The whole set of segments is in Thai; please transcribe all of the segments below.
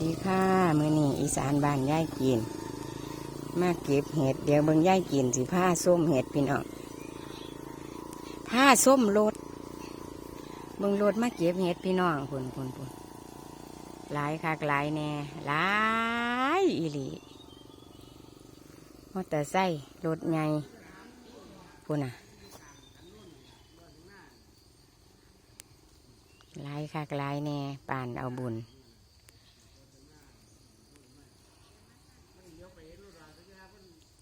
ดีค่ะมือนี้อีสานบ้านย่ายกิน มาเก็บเห็ดเดี๋ยวเบิ่งย่ายกินสิผ้าส้มเห็ดพี่น้องผ้าส้มรถเบิ่งรถมาเก็บเห็ดพี่น้องพุ่นพุ่นพุ่นหลายคักหลายแน่หลายอีหลีมอเตอร์ไซค์รถใหญ่พุ่นน่ะหลายคักหลายแน่ป่านเอาบุญ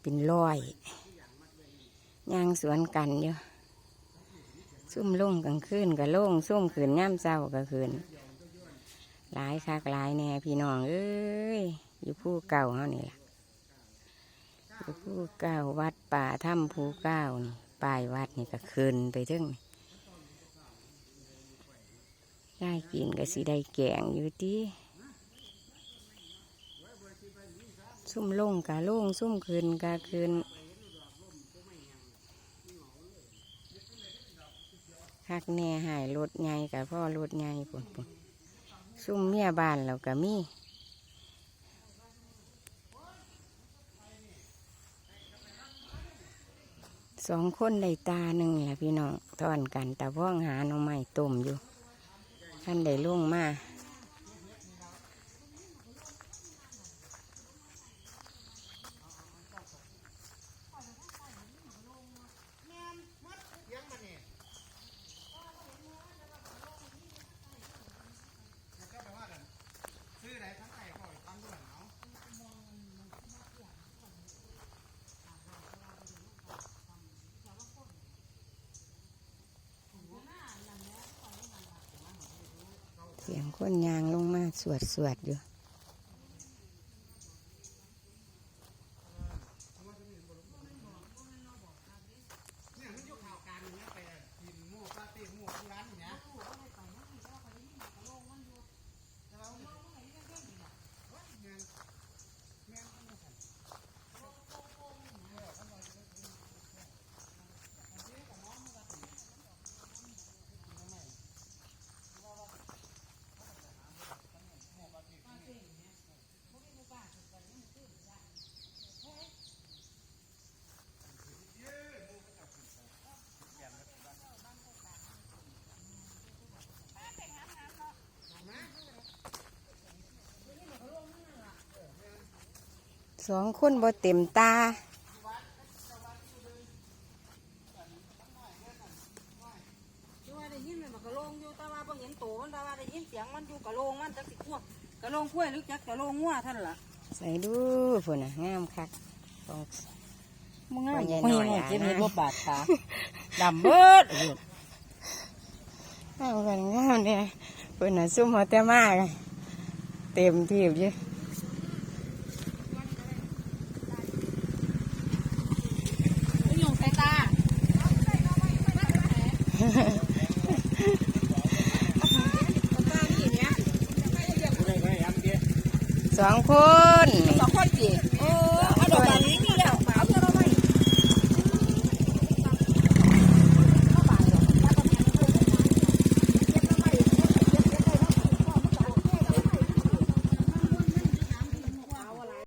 เป็นร้อยย่างสวนกันอยู่ซุ่มล่งกลางคืนกับล่งซุ่มขืนย่ำเศร้ากับคืนหลายคักหลายแน่พี่น้องเอ้ยอยู่ผู้เก่าเขานี่ล่ะอยู่ผู้เก่าวัดป่าถ้ำภูเก้านี่ป้ายวัดนี่ก็คืนไปถึงได้กินก็สิได้แกงอยู่ที่ ซุ่มลงกะลงซุ่มคืนกะคืนคักแน่หายรถใหญ่กะพ่อรถใหญ่ปุ่นปุ่นซุ่มเมียบ้านเรากะมีสองคนได้ตาหนึ่งแหละพี่น้องทอนกันแต่ว่องหาหน่อไม้ต้มอยู่ท่านได้ล่วงมา สียงคนยางลงมาสวดสวดอยู่ สองคนบ่เต็มตาอยู่ว่าได้ยินมันกระโลงอยู่แต่ว่าบ่เห็นโตมันแต่ว่าได้ยินเสียงมันอยู่กระโลงมันจักสิขั้วกระโลงขั้วหรือจักกระโลงงัวท่านล่ะใส่ดูพุ่นน่ะงามคักต้อง มึงว่าอะใหญ่ไม่หน่อยเห็นอะเจ็บนะมีบ่บาดขาดำเบิดอยู่งามกันงามเนี่ยพุ่นน่ะซุ่มหัวแต่มากเต็มที่อยู่ มันอยู่สายตา สองคนสองคนจี